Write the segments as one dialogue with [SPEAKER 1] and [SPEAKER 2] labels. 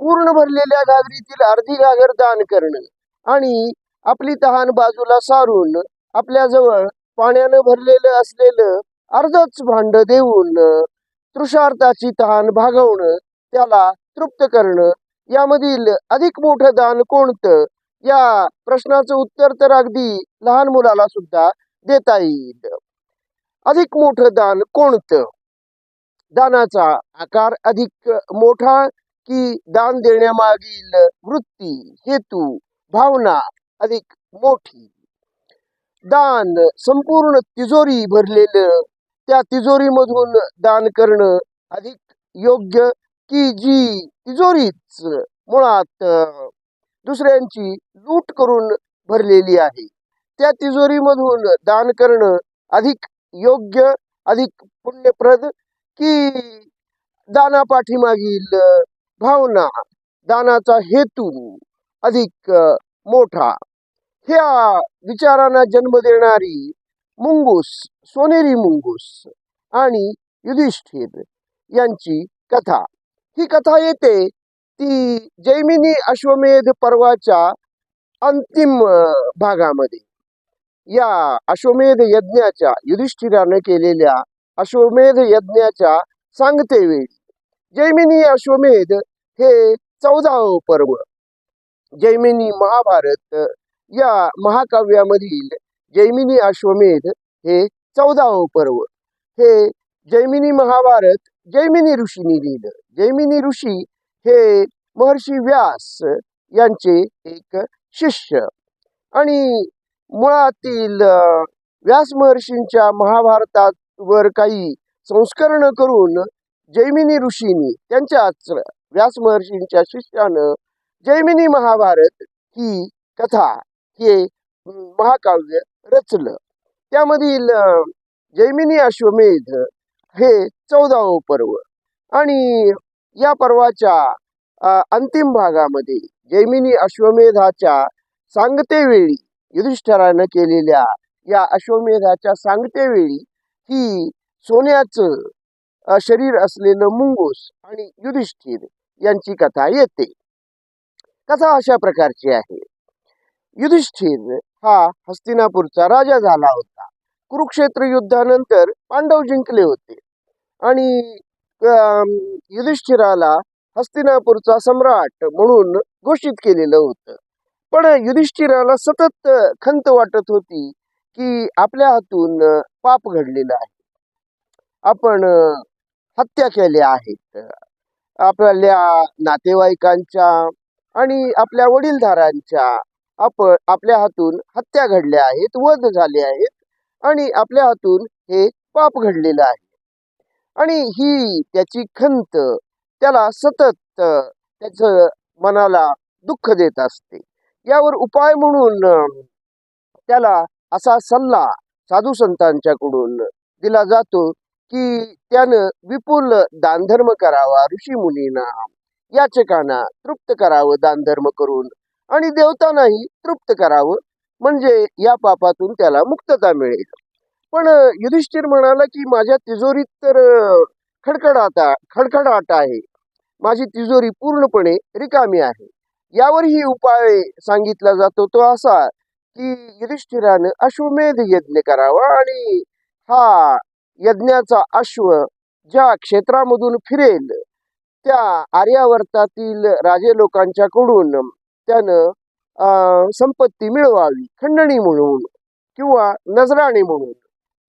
[SPEAKER 1] पूर्ण भरलेल्या घागरीतील अर्धी घागर दान करणं आणि आपली तहान बाजूला सारून आपल्याजवळ पाण्यानं भरलेलं असलेलं अर्धच भांड देऊन तृषार्थाची तहान भागवणं त्याला तृप्त करणं यामधील अधिक मोठं दान कोणतं? या प्रश्नाचं उत्तर तर अगदी लहान मुलाला सुद्धा देता येईल. अधिक मोठं दान कोणतं? दानाचा आकार अधिक मोठा की दान देण्यामागील वृत्ती हेतू भावना अधिक मोठी. दान संपूर्ण तिजोरी भरलेलं त्या तिजोरीमधून दान करणं अधिक योग्य की जी तिजोरीच मुळात दुसऱ्यांची लूट करून भरलेली आहे. त्या तिजोरीमधून दान करणं अधिक योग्य अधिक पुण्यप्रद की दानापाठीमागील भावना दानाचा हेतू अधिक मोठा. ह्या विचारांना जन्म देणारी मुंगूस सोनेरी मुंगूस आणि युधिष्ठिर यांची कथा. ही कथा येते ती जैमिनी अश्वमेध पर्वाच्या अंतिम भागामध्ये. या अश्वमेध यज्ञाच्या युधिष्ठिराने केलेल्या अश्वमेध यज्ञाच्या सांगते वेळी जैमिनी अश्वमेध हे चौदावं पर्व. जैमिनी महाभारत या महाकाव्यामधील जैमिनी अश्वमेध हे चौदावं पर्व. हे जैमिनी महाभारत जैमिनी ऋषीने लिहिलं. जैमिनी ऋषी हे महर्षी व्यास यांचे एक शिष्य. आणि मुळातील व्यास महर्षींच्या महाभारतावर काही संस्करण करून जैमिनी ऋषींनी त्यांच्याच व्यास महर्षींच्या शिष्यानं जैमिनी महाभारत ही कथा हे महाकाव्य रचलं. त्यामधील जैमिनी अश्वमेध हे चौदावं पर्व आणि या पर्वाच्या अं, अंतिम भागामध्ये जैमिनी अश्वमेधाच्या सांगतेवेळी युधिष्ठरानं केलेल्या या अश्वमेधाच्या सांगतेवेळी ही सोन्याचं शरीर असलेलं मुंगूस आणि युधिष्ठिर यांची कथा येते. कथा अशा प्रकारची आहे. युधिष्ठिर हा हस्तिनापूरचा राजा झाला होता. कुरुक्षेत्र युद्धानंतर पांडव जिंकले होते. आणि युधिष्ठिराला हस्तिनापूरचा सम्राट म्हणून घोषित केलेलं होतं. पण युधिष्ठिराला सतत खंत वाटत होती की आपल्या हातून पाप घडलेलं आहे. आपण हत्या केल्या आहेत. आपल्या नातेवाईकांच्या आणि आपल्या वडीलधारांच्या आपण आपल्या हातून हत्या घडल्या आहेत वध झाले आहेत आणि आपल्या हातून हे पाप घडलेलं आहे. आणि ही त्याची खंत त्याला सतत त्याच त्याचं मनाला दुःख देत असते. यावर उपाय म्हणून त्याला असा सल्ला साधू संतांच्याकडून दिला जातो की त्यानं विपुल दानधर्म करावा ऋषी मुनींना. याचकांना तृप्त करावं दानधर्म करून आणि देवतांनाही तृप्त करावं म्हणजे या पापातून त्याला मुक्तता मिळेल. पण युधिष्ठिर म्हणाला की माझ्या तिजोरीत तर खडखडाटा खडखडाट आहे. माझी तिजोरी पूर्णपणे रिकामी आहे. यावरही उपाय सांगितला जातो तो असा की युधिष्ठिरानं अश्वमेध यज्ञ करावा आणि हा यज्ञाचा अश्व ज्या क्षेत्रामधून फिरेल त्या आर्यावर्तातील राजे लोकांच्याकडून त्यानं अं, संपत्ती मिळवावी खंडणी म्हणून किंवा नजराणे म्हणून.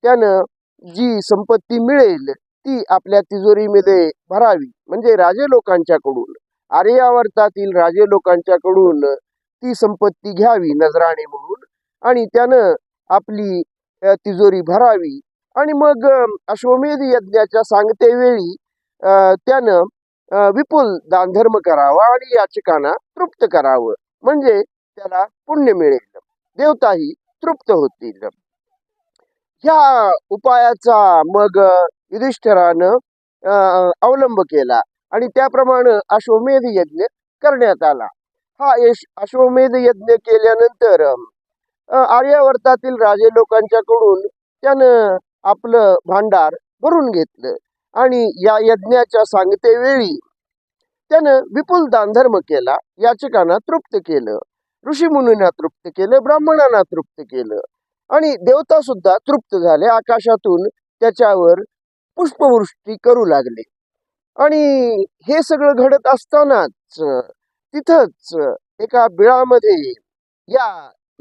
[SPEAKER 1] त्यानं जी संपत्ती मिळेल ती आपल्या तिजोरीमध्ये भरावी. म्हणजे राजे लोकांच्याकडून आर्यावर्तातील राजे लोकांच्याकडून ती संपत्ती घ्यावी नजराणे म्हणून. आणि त्यानं आपली तिजोरी भरावी आणि मग अश्वमेध यज्ञाच्या सांगतेवेळी अ, त्यानं विपुल दानधर्म करावा आणि याचकांना तृप्त करावं. म्हणजे त्याला पुण्य मिळेल. देवताही तृप्त होतील. ह्या उपायाचा मग अ, युधिष्ठिरानं अवलंब केला. आणि त्याप्रमाणे अश्वमेध यज्ञ करण्यात आला. हा यश अश्वमेध यज्ञ केल्यानंतर आर्यावर्तातील राजे लोकांच्याकडून त्यानं आपलं भांडार भरून घेतलं. आणि या यज्ञाच्या सांगतेवेळी त्यानं विपुल दानधर्म केला याचकांना तृप्त केलं ऋषीमुनींना तृप्त केलं ब्राह्मणांना तृप्त केलं. आणि देवता सुद्धा तृप्त झाले आकाशातून त्याच्यावर पुष्पवृष्टी करू लागले. आणि हे सगळं घडत असतानाच तिथंच एका बिळामध्ये या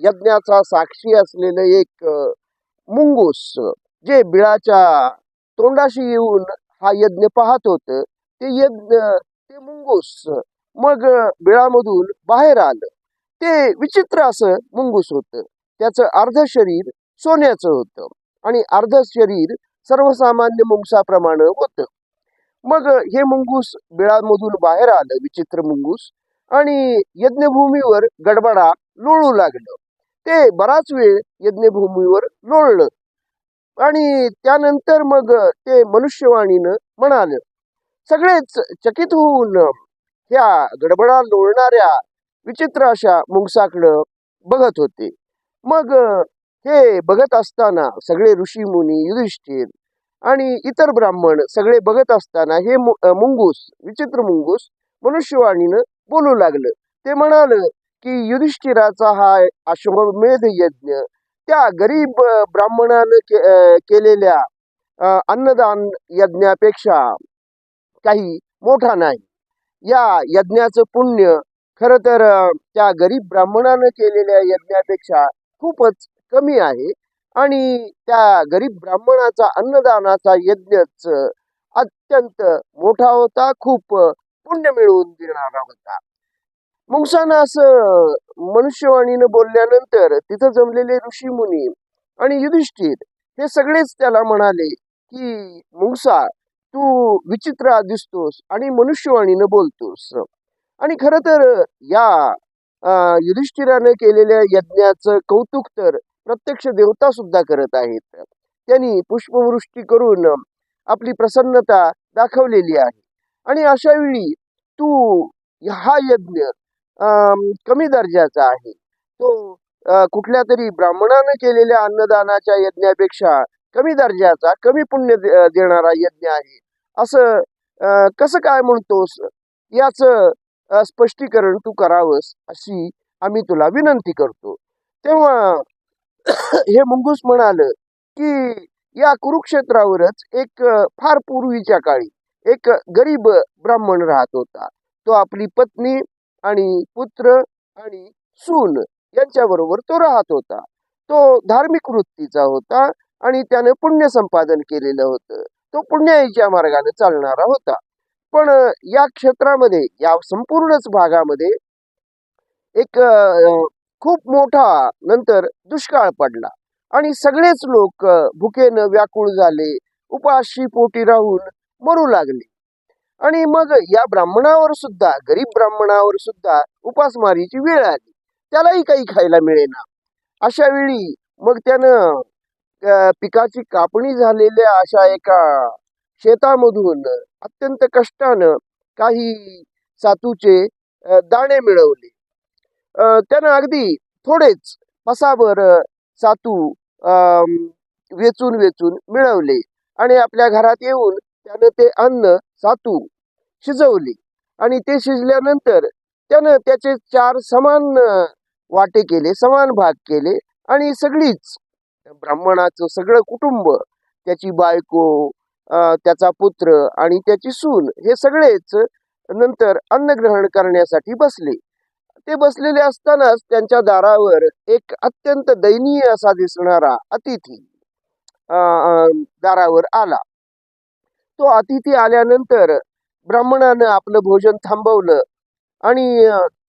[SPEAKER 1] यज्ञाचा साक्षी असलेलं एक मुंगूस जे बिळाच्या तोंडाशी येऊन हा यज्ञ पाहत होत ते यज्ञ ते मुंगूस. मग बिळामधून बाहेर आलं. ते विचित्र असं मुंगूस होतं. त्याचं अर्ध शरीर सोन्याचं होतं आणि अर्ध शरीर सर्वसामान्य मुंगसाप्रमाणे होतं. मग हे मुंगूस बिळामधून बाहेर आलं विचित्र मुंगूस आणि यज्ञभूमीवर गडबडा लोळू लागलं. ते बराच वेळ यज्ञभूमीवर लोळलं. आणि त्यानंतर मग ते मनुष्यवाणीनं म्हणालं सगळेच चकित होऊन ह्या गडबडा लोळणाऱ्या विचित्र अशा मुंगसाकडं बघत होते. मग हे बघत असताना सगळे ऋषी मुनी युधिष्ठिर आणि इतर ब्राह्मण सगळे बघत असताना हे मुंगूस विचित्र मुंगूस मनुष्यवाणीनं बोलू लागलं. ते म्हणाल की युधिष्ठिराचा हा अश्वमेध यज्ञ त्या गरीब ब्राह्मणानं के- केलेल्या अन्नदान यज्ञापेक्षा काही मोठा नाही. या यज्ञाचं पुण्य खरं तर त्या गरीब ब्राह्मणानं केलेल्या यज्ञापेक्षा खूपच कमी आहे आणि त्या गरीब ब्राह्मणाचा अन्नदानाचा यज्ञच अत्यंत मोठा होता. खूप पुण्य मिळवून देणारा होता. मुंगसानं असं मनुष्यवाणीनं बोलल्यानंतर तिथं जमलेले ऋषी मुनी आणि युधिष्ठिर हे सगळेच त्याला म्हणाले की मुंगसा तू विचित्र दिसतोस आणि मनुष्यवाणीनं बोलतोस. आणि खरं तर या युधिष्ठिरानं केलेल्या यज्ञाचं कौतुक तर प्रत्यक्ष देवता सुद्धा करत आहेत. त्यांनी पुष्पवृष्टी करून आपली प्रसन्नता दाखवलेली आहे. आणि अशा वेळी तू हा यज्ञ कमी दर्जाचा आहे. तो कुठल्या तरी ब्राह्मणानं केलेल्या अन्नदानाच्या यज्ञापेक्षा कमी दर्जाचा कमी पुण्य देणारा यज्ञ आहे. असं कसं काय म्हणतोस? याचं स्पष्टीकरण तू करावंस अशी आम्ही तुला विनंती करतो. तेव्हा हे मुंगूस म्हणाल की या कुरुक्षेत्रावरच एक फार पूर्वीच्या काळी एक गरीब ब्राह्मण राहत होता. तो आपली पत्नी आणि पुत्र आणि सून यांच्याबरोबर तो राहत होता. तो धार्मिक वृत्तीचा होता आणि त्याने पुण्य संपादन केलेलं होतं. तो पुण्याईच्या मार्गाने चालणारा होता. पण या क्षेत्रामध्ये या संपूर्णच भागामध्ये एक खूप मोठा नंतर दुष्काळ पडला आणि सगळेच लोक भुकेनं व्याकुळ झाले उपाशी पोटी राहून मरू लागले. आणि मग या ब्राह्मणावर सुद्धा गरीब ब्राह्मणावर सुद्धा उपासमारीची वेळ आली. त्यालाही काही खायला मिळेना. अशा वेळी मग त्यानं पिकाची कापणी झालेल्या अशा एका शेतामधून अत्यंत कष्टानं काही सातूचे दाणे मिळवले. अं, त्यानं अगदी थोडेच पसाभर सातू अं, वेचून वेचून मिळवले. आणि आपल्या घरात येऊन त्यानं ते अन्न सातू शिजवली. आणि ते शिजल्यानंतर त्यानं त्याचे चार समान वाटे केले समान भाग केले आणि सगळीच ब्राह्मणाचं सगळं कुटुंब त्याची बायको त्याचा पुत्र आणि त्याची सून हे सगळेच नंतर अन्न ग्रहण करण्यासाठी बसले. ते बसलेले असतानाच त्यांच्या दारावर एक अत्यंत दयनीय असा दिसणारा अतिथी दारावर आला. तो अतिथी आल्यानंतर ब्राह्मणानं आपलं भोजन थांबवलं आणि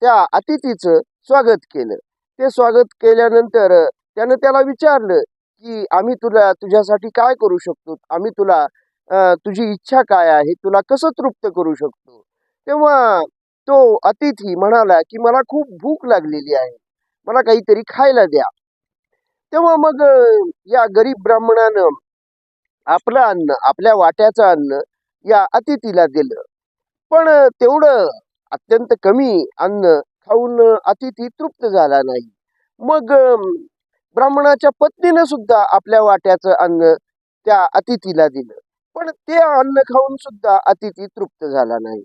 [SPEAKER 1] त्या अतिथीचं स्वागत केलं. ते स्वागत केल्यानंतर त्यानं त्याला विचारलं की आम्ही तुला तुझ्यासाठी काय करू शकतो? आम्ही तुला तुझी इच्छा काय आहे? तुला कसं तृप्त करू शकतो? तेव्हा तो अतिथी म्हणाला की मला खूप भूक लागलेली आहे. मला काहीतरी खायला द्या. तेव्हा मग या गरीब ब्राह्मणानं आपलं अन्न आपल्या वाट्याचं अन्न या अतिथीला दिलं. पण तेवढं अत्यंत कमी अन्न खाऊन अतिथी तृप्त झाला नाही. मग ब्राह्मणाच्या पत्नीनं सुद्धा आपल्या वाट्याचं अन्न त्या अतिथीला दिलं. पण ते अन्न खाऊन सुद्धा अतिथी तृप्त झाला नाही.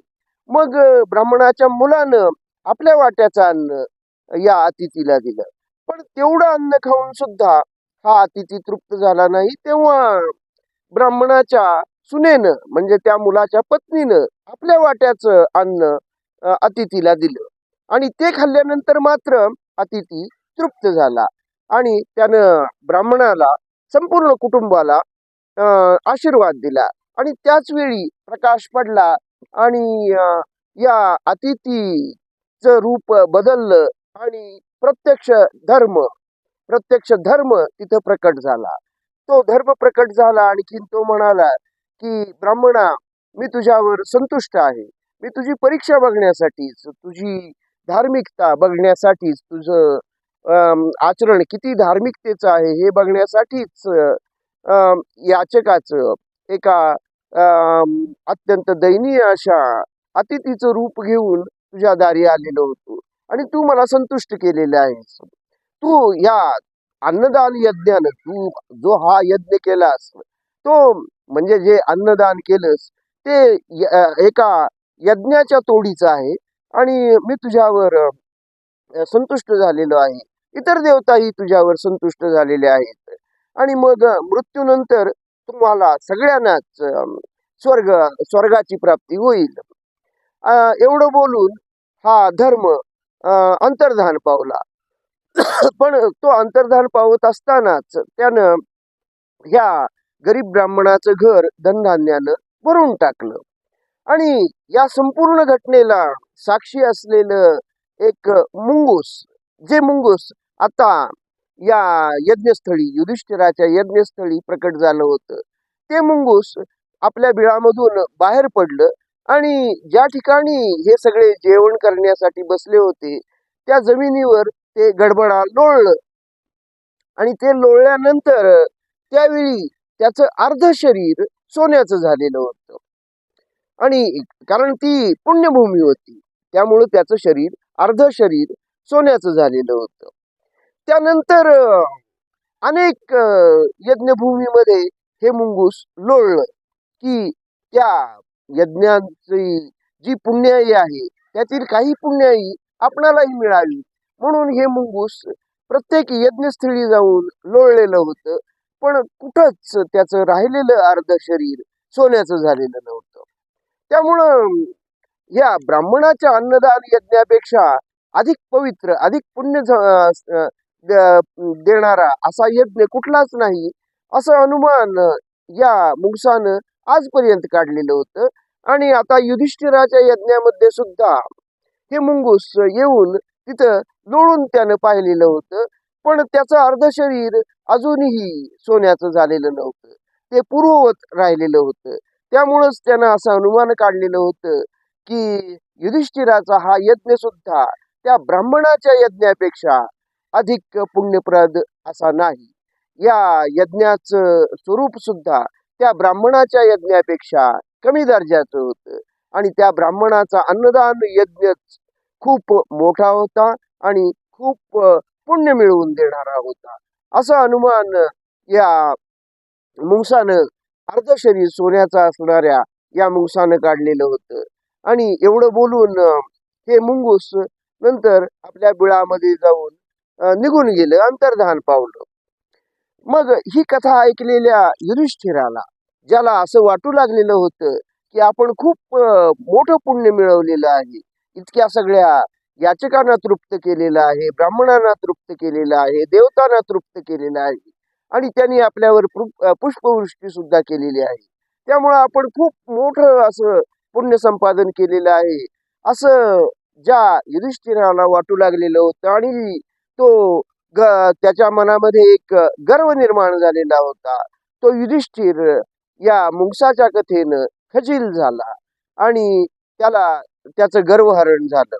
[SPEAKER 1] मग ब्राह्मणाच्या मुलानं आपल्या वाट्याचं अन्न या अतिथीला दिलं. पण तेवढं अन्न खाऊन सुद्धा हा अतिथी तृप्त झाला नाही. तेव्हा ब्राह्मणाच्या सुनेनं म्हणजे त्या मुलाच्या पत्नीनं आपल्या वाट्याचं अन्न अतिथीला दिलं. आणि ते खाल्ल्यानंतर मात्र अतिथी तृप्त झाला. आणि त्यानं ब्राह्मणाला संपूर्ण कुटुंबाला आशीर्वाद दिला. आणि त्याच वेळी प्रकाश पडला आणि या अतिथीचं रूप बदललं आणि प्रत्यक्ष धर्म प्रत्यक्ष धर्म तिथं प्रकट झाला. तो धर्म प्रकट झाला आणखीन तो म्हणाला की ब्राह्मणा मी तुझ्यावर संतुष्ट आहे. मी तुझी परीक्षा बघण्यासाठीच तुझी धार्मिकता बघण्यासाठीच तुझं आचरण किती धार्मिकतेचं आहे हे बघण्यासाठीच अं, याचकाचं एका अं, अत्यंत दयनीय अशा अतिथीचं रूप घेऊन तुझ्या दारी आलेलो होतो. आणि तू मला संतुष्ट केलेलं आहेस. तू या अन्नदान यज्ञानं तू जो हा यज्ञ केलास तो म्हणजे जे अन्नदान केलंस ते एका यज्ञाच्या तोडीचं आहे आणि मी तुझ्यावर संतुष्ट झालेलो आहे. इतर देवताही तुझ्यावर संतुष्ट झालेले आहेत. आणि मग मृत्यूनंतर तुम्हाला सगळ्यांनाच स्वर्ग स्वर्गाची प्राप्ती होईल. अं, एवढं बोलून हा धर्म अं, अंतर्धान पावला. पण तो अंतर्धान पावत असतानाच त्यानं ह्या गरीब ब्राह्मणाचं घर धनधान्यानं भरून टाकलं. आणि या संपूर्ण घटनेला साक्षी असलेलं एक मुंगूस जे मुंगूस आता या यज्ञस्थळी युधिष्ठिराच्या यज्ञस्थळी प्रकट झालं होतं. ते मुंगूस आपल्या बिळामधून बाहेर पडलं आणि ज्या ठिकाणी हे सगळे जेवण करण्यासाठी बसले होते त्या जमिनीवर ते गडबडा लोळलं. आणि ते लोळल्यानंतर त्यावेळी त्याचं अर्ध शरीर सोन्याचं झालेलं होतं. आणि कारण ती पुण्यभूमी होती त्यामुळं त्याचं शरीर अर्ध शरीर सोन्याचं झालेलं होतं. त्यानंतर अनेक यज्ञभूमीमध्ये हे मुंगूस लोळलं की त्या यज्ञांची जी पुण्याई आहे त्यातील काही पुण्याई आपणालाही मिळावी म्हणून हे मुंगूस प्रत्येक यज्ञस्थळी जाऊन लोळलेलं होतं. पण कुठंच त्याचं राहिलेलं अर्ध शरीर सोन्याचं झालेलं नव्हतं. त्यामुळं या ब्राह्मणाच्या अन्नदान यज्ञापेक्षा अधिक पवित्र अधिक पुण्य देणारा असा यज्ञ कुठलाच नाही असं अनुमान या मुंगसानं आजपर्यंत काढलेलं होतं. आणि आता युधिष्ठिराच्या यज्ञामध्ये सुद्धा हे मुंगूस येऊन तिथं लोळून त्यानं पाहिलेलं होतं. पण त्याचं अर्ध शरीर अजूनही सोन्याचं झालेलं नव्हतं. ते पूर्ववत राहिलेलं होतं. त्यामुळंच त्यानं असं अनुमान काढलेलं होतं की युधिष्ठिराचा हा यज्ञ सुद्धा त्या ब्राह्मणाच्या यज्ञापेक्षा अधिक पुण्यप्रद असा नाही. या यज्ञाचं स्वरूप सुद्धा त्या ब्राह्मणाच्या यज्ञापेक्षा कमी दर्जाचं होतं. आणि त्या ब्राह्मणाचा अन्नदान यज्ञच खूप मोठा होता आणि खूप पुण्य मिळवून देणारा होता. असं अनुमान या मुंगसानं अर्ध शरीर सोन्याचा असणाऱ्या या मुंगसानं काढलेलं होतं. आणि एवढं बोलून हे मुंगूस नंतर आपल्या बिळामध्ये जाऊन निघून गेलं अंतर्धान पावलं. मग ही कथा ऐकलेल्या युधिष्ठिराला ज्याला असं वाटू लागलेलं होतं की आपण खूप मोठं पुण्य मिळवलेलं आहे इतक्या सगळ्या याचकांना तृप्त केलेलं आहे ब्राह्मणांना तृप्त केलेलं आहे देवतांना तृप्त केलेलं आहे. आणि त्यांनी आपल्यावर पुष्पवृष्टी सुद्धा केलेली आहे. त्यामुळं आपण खूप मोठं असं पुण्य संपादन केलेलं आहे. असं ज्या युधिष्ठिराला वाटू लागलेलं होतं आणि तो ग त्याच्या मनामध्ये एक गर्व निर्माण झालेला होता. तो युधिष्ठिर या मुंगसाच्या कथेनं खजील झाला आणि त्याला त्याचं गर्वहरण झालं.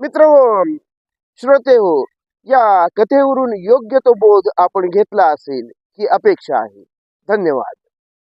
[SPEAKER 1] मित्र श्रोते हो या कथेवरून योग्य तो बोध आपण घेतला असेल ही अपेक्षा आहे. धन्यवाद.